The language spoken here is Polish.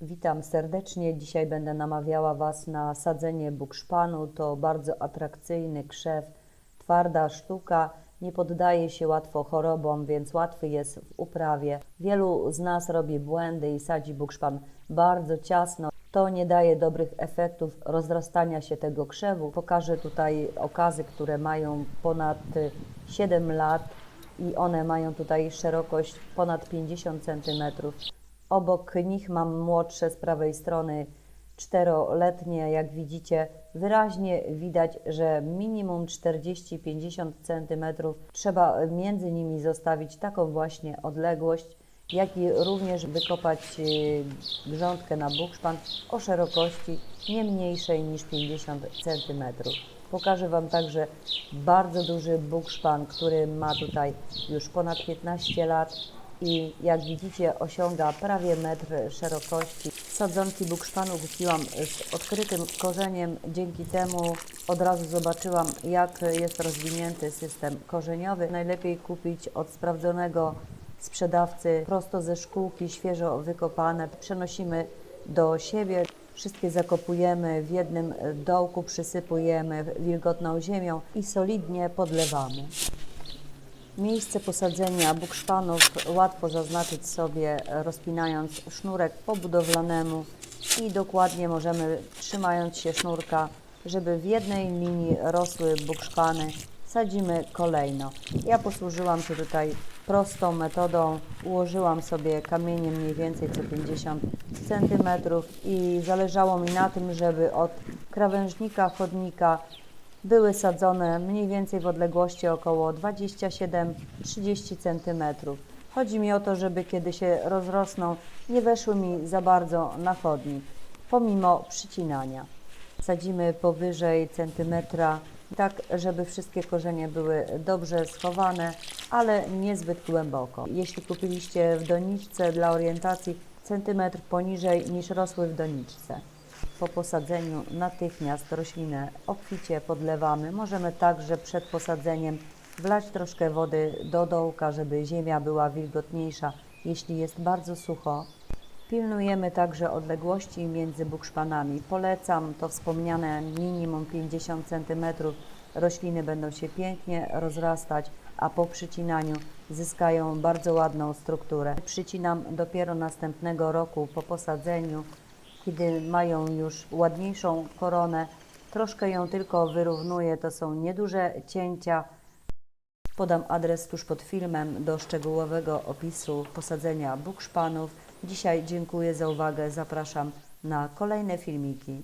Witam serdecznie. Dzisiaj będę namawiała Was na sadzenie bukszpanu. To bardzo atrakcyjny krzew, twarda sztuka, nie poddaje się łatwo chorobom, więc łatwy jest w uprawie. Wielu z nas robi błędy i sadzi bukszpan bardzo ciasno. To nie daje dobrych efektów rozrastania się tego krzewu. Pokażę tutaj okazy, które mają ponad y, 7 lat i one mają tutaj szerokość ponad 50 cm. Obok nich mam młodsze z prawej strony czteroletnie. Jak widzicie, wyraźnie widać, że minimum 40-50 cm trzeba między nimi zostawić taką właśnie odległość, jak i również wykopać y, grządkę na bukszpan o szerokości nie mniejszej niż 50 cm. Pokażę Wam także bardzo duży bukszpan, który ma tutaj już ponad 15 lat i jak widzicie osiąga prawie metr szerokości. Sadzonki bukszpanu kupiłam z odkrytym korzeniem, dzięki temu od razu zobaczyłam jak jest rozwinięty system korzeniowy. Najlepiej kupić od sprawdzonego sprzedawcy prosto ze szkółki, świeżo wykopane. Przenosimy do siebie. Wszystkie zakopujemy w jednym dołku, przysypujemy wilgotną ziemią i solidnie podlewamy. Miejsce posadzenia bukszpanów łatwo zaznaczyć sobie rozpinając sznurek po budowlanemu i dokładnie możemy trzymając się sznurka, żeby w jednej linii rosły bukszpany, sadzimy kolejno. Ja posłużyłam się tutaj prostą metodą, ułożyłam sobie kamienie mniej więcej co 50 cm i zależało mi na tym, żeby od krawężnika chodnika były sadzone mniej więcej w odległości około 27-30 cm. Chodzi mi o to, żeby kiedy się rozrosną, nie weszły mi za bardzo na chodnik, pomimo przycinania. Sadzimy powyżej centymetra, tak żeby wszystkie korzenie były dobrze schowane, ale niezbyt głęboko. Jeśli kupiliście w doniczce dla orientacji, centymetr poniżej niż rosły w doniczce. Po posadzeniu natychmiast roślinę obficie podlewamy. Możemy także przed posadzeniem wlać troszkę wody do dołka, żeby ziemia była wilgotniejsza, jeśli jest bardzo sucho. Pilnujemy także odległości między bukszpanami. Polecam to wspomniane minimum 50 cm. Rośliny będą się pięknie rozrastać, a po przycinaniu zyskają bardzo ładną strukturę. Przycinam dopiero następnego roku po posadzeniu kiedy mają już ładniejszą koronę, troszkę ją tylko wyrównuję, to są nieduże cięcia. Podam adres tuż pod filmem do szczegółowego opisu posadzenia bukszpanów. Dzisiaj dziękuję za uwagę, zapraszam na kolejne filmiki.